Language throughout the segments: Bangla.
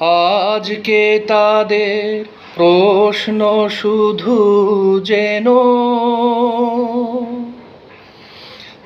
আজকে তাদের প্রশ্ন শুধু যেন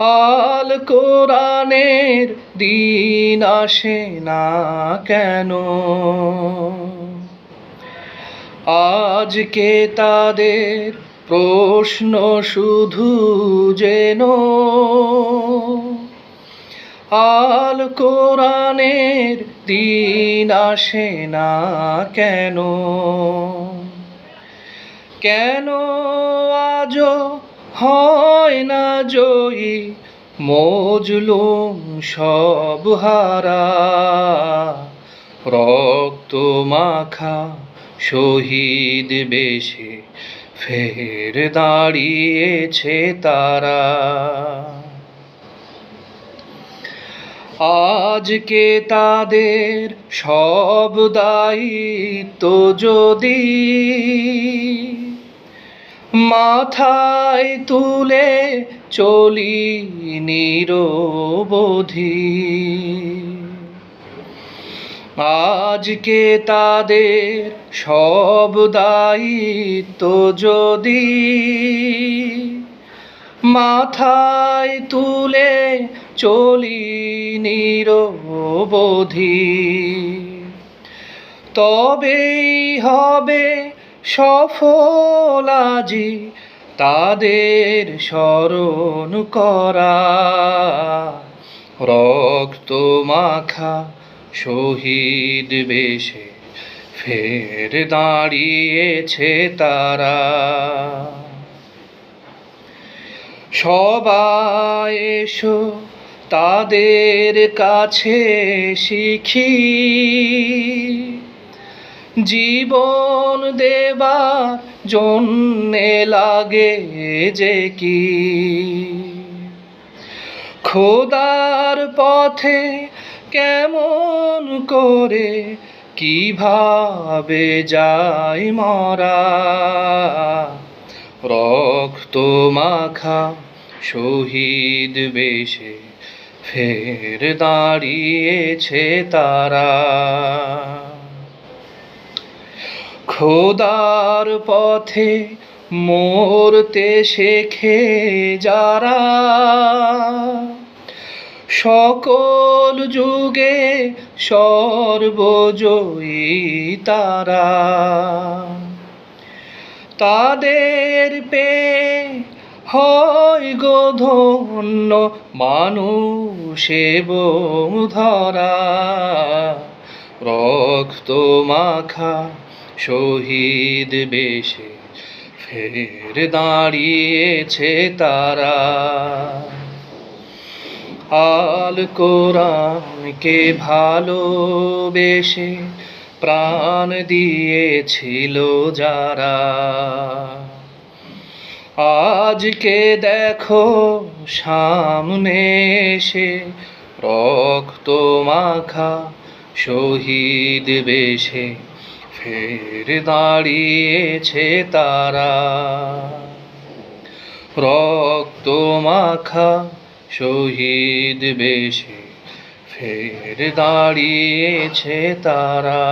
আল কোরআনের দিন আসে না কেন? আজকে তাদের প্রশ্ন শুধু যেন আল কোরআনের দিন আসে না কেন? কেন আজ হয় না জয়ী মজলুম সব হারা? রক্ত মাখা শহীদ বেশে ফের দাঁড়িয়েছে তারা। আজকে তাদের সব দায়িত্ব যদি মাথায় তুলে চলি নিরবধি। আজকে তাদের সব দায়িত্ব যদি মাথায় তুলে চলি নিরবধি। তবেই হবে সফল আজি তাদের স্মরণ করা। রক্ত মাখা শহীদ বেশে ফের দাঁড়িয়েছে তারা। সবাই এসো, তাদের কাছে শিখি। জীবন দেবার জন্যে লাগে যে কি? খোদার পথে কেমন করে কীভাবে যাই মরা? রক্ত মাখা শহীদ বেশে ফের দাঁড়িয়েছে তারা। খোদার পথে মরতে শেখে যারা। সকল যুগে সর্বজয়ী তারা। তাদের পে হয় গো ধন্য মানুষ ধরা। রক্ত মাখা শহীদ বেশে ফের দাঁড়িয়েছে তারা। আল কোরআনকে ভালোবেসে প্রাণ দিয়েছিল যারা। আজকে দেখো সামনে এসে রক্ত মাখা শহীদ বেশে ফের দাঁড়িয়েছে তারা। রক্ত মাখা শহীদ বেশে ফের দাঁড়িয়েছে তারা।